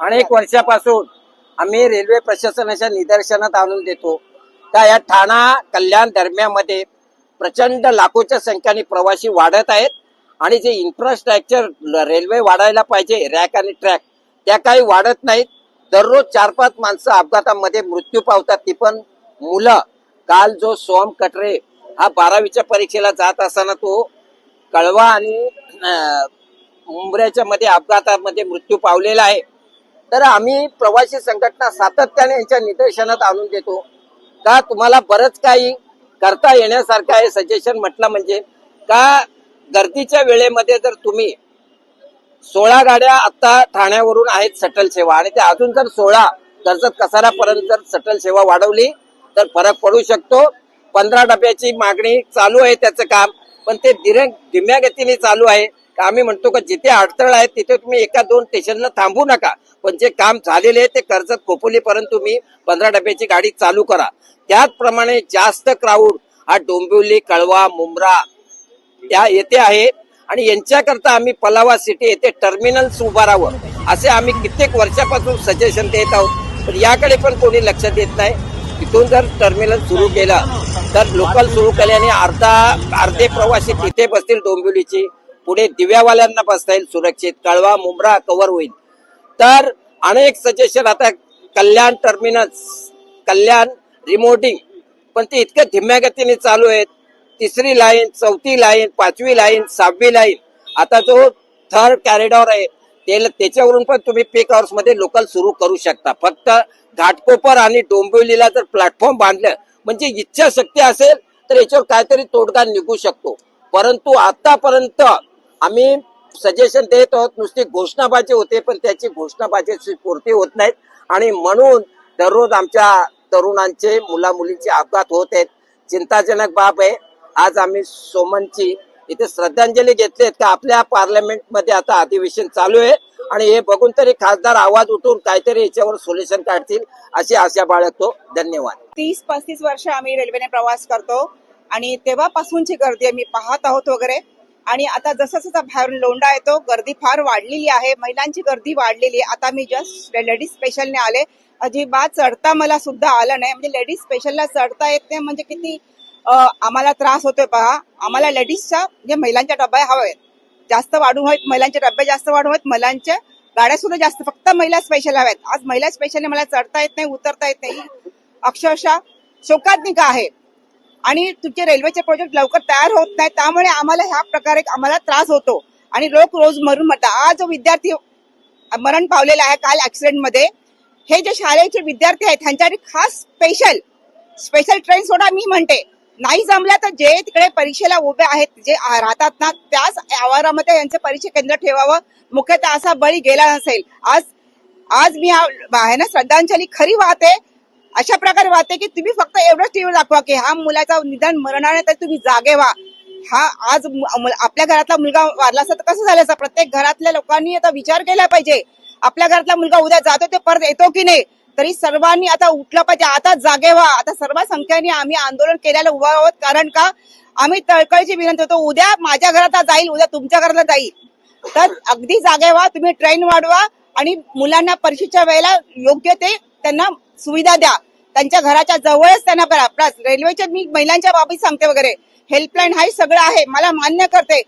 अनेक वर्षापासून आम्ही रेल्वे प्रशासनाच्या निदर्शनात आणून देतो. का या ठाणा कल्याण दरम्यानमध्ये प्रचंड लाखोच्या संख्येने प्रवासी वाढत आहेत आणि जे इन्फ्रास्ट्रक्चर रेल्वे वाढायला पाहिजे रॅक आणि ट्रॅक त्या काही वाढत नाहीत. दररोज चार पाच माणसं अपघातामध्ये मृत्यू पावतात. ती पण मुलं. काल जो सोम कटरे हा बारावीच्या परीक्षेला जात असताना तो कळवा आणि मुंबऱ्याच्या मध्ये अपघातामध्ये मृत्यू पावलेला आहे. तर आम्ही प्रवासी संघटना सातत्याने यांच्या निदर्शनात आणून देतो. का तुम्हाला बरंच काही करता येण्यासारखं आहे सजेशन म्हटलं म्हणजे? का गर्दीच्या वेळेमध्ये जर तुम्ही सोळा गाड्या आता ठाण्यावरून आहेत सटल सेवा आणि ते अजून जर सोळा कर्जत कसारापर्यंत जर सटल सेवा वाढवली तर फरक पडू शकतो. पंधरा डब्याची मागणी चालू आहे त्याचं काम पण ते धीरे धीम्या गतीने चालू आहे. आम्ही म्हणतो का जिथे अडथळा आहे तिथे तुम्ही एका दोन स्टेशनला थांबू नका. पण जे काम झालेले आहे ते कर्जत खोपोलीपर्यंत तुम्ही पंधरा डब्याची गाडी चालू करा. त्याचप्रमाणे जास्त क्राऊड हा डोंबिवली कळवा मुंब्रा त्या येथे आहे. आणि यांच्याकरता आम्ही पलावा सिटी येथे टर्मिनल्स उभारावं. असे आम्ही कित्येक वर्षापासून सजेशन देत आहोत. पण याकडे पण कोणी लक्ष देत नाही. तिथून जर टर्मिनल सुरू केलं तर लोकल सुरू केल्याने अर्धा अर्धे प्रवासी तिथे बसतील डोंबिवलीची. पुढे दिव्यावाल्यांना बसता येईल सुरक्षित कळवा मुंब्रा कव्हर होईल. तर अनेक सजेशन आता कल्याण टर्मिनस कल्याण रिमोटिंग पण ते इतक्या धीम्या गतीने चालू आहेत. तिसरी लाईन चौथी लाईन पाचवी लाईन सहावी लाईन आता जो थर्ड कॅरिडॉर आहे ते त्याच्यावरून पण तुम्ही पीक आवर्समध्ये लोकल सुरू करू शकता. फक्त घाटकोपर आणि डोंबिवलीला जर प्लॅटफॉर्म बांधलं म्हणजे इच्छाशक्ती असेल तर याच्यावर काहीतरी तोडगा निघू शकतो. परंतु आतापर्यंत आम्ही सजेशन देत आहोत नुसती घोषणाबाजी होते पण त्याची घोषणाबाजीची पूर्ती होत नाहीत. आणि म्हणून दररोज आमच्या तरुणांचे मुला मुलींचे अपघात होत आहेत. चिंताजनक बाब आहे. आज आम्ही सोमनची इथे श्रद्धांजली घेतली का आपल्या पार्लमेंटमध्ये आता अधिवेशन चालू आहे. आणि हे बघून तरी खासदार आवाज उठून काहीतरी याच्यावर सोल्युशन काढतील अशी आशा बाळगतो. धन्यवाद. तीस पस्तीस वर्ष आम्ही रेल्वेने प्रवास करतो. आणि तेव्हापासूनची गर्दी आम्ही पाहत आहोत वगैरे. आणि आता जसं जसा बाहेरून लोंडा येतो गर्दी फार वाढलेली आहे महिलांची गर्दी वाढलेली आहे. आता मी जस्ट लेडीज स्पेशलने आले. अजिबात चढता मला सुद्धा आलं नाही. म्हणजे लेडीज स्पेशलला चढता येत नाही म्हणजे किती आम्हाला त्रास होतोय पहा. आम्हाला लेडीजच्या म्हणजे महिलांच्या डब्या हव्या आहेत जास्त वाढू हवेत महिलांचे डब्बे जास्त वाढू हवेत महिलांच्या गाड्या सुद्धा जास्त. फक्त महिला स्पेशल हव्यात आज महिला स्पेशलने मला चढता येत नाही उतरता येत नाही. अक्षरशः शोकात्मिका आहे. आणि तुमचे रेल्वेचे प्रोजेक्ट लवकर तयार होत नाही त्यामुळे आम्हाला ह्या प्रकारे आम्हाला त्रास होतो. आणि लोक रोज मरून मरतात. आज विद्यार्थी मरण पावलेला आहे काल ऍक्सिडेंटमध्ये हे जे शाळेचे विद्यार्थी आहेत त्यांच्यासाठी खास स्पेशल स्पेशल ट्रेन सोडा मी म्हणते. नाही जमल्या तर जे तिकडे परीक्षेला उभे आहेत जे राहतात ना त्याच आवारामध्ये यांचं परीक्षा केंद्र ठेवावं. मुख्यतः असा बळी गेला नसेल. आज आज मी आहे ना श्रद्धांजली खरी वाहते. अशा प्रकारे वाहते की तुम्ही फक्त एवढंच टीव्ही दाखवा की हा मुलाचा निदान मरणार नाही तर तुम्ही जागे व्हा. हा आज आपल्या घरातला मुलगा वारला असता तर कसं झालं असं प्रत्येक घरातल्या लोकांनी आता विचार केला पाहिजे. आपल्या घरातला मुलगा उद्या जातो ते परत येतो की नाही? तरी सर्वांनी आता उठलं पाहिजे. आता जागे व्हा. आता सर्व संख्येने आम्ही आंदोलन केल्याला उभा आहोत. कारण का? आम्ही तळकळीची विनंती होतो उद्या माझ्या घरात जाईल. उद्या तुमच्या घराला जाईल. तर अगदी जागे व्हा. तुम्ही ट्रेन वाढवा आणि मुलांना परीक्षेच्या वेळेला योग्य ते त्यांना सुविधा द्या. त्यांच्या घराच्या जवळच त्यांना करा. प्लस रेल्वेच्या मी महिलांच्या बाबतीत सांगते वगैरे. हेल्पलाईन हा सगळं आहे. मला मान्य करते.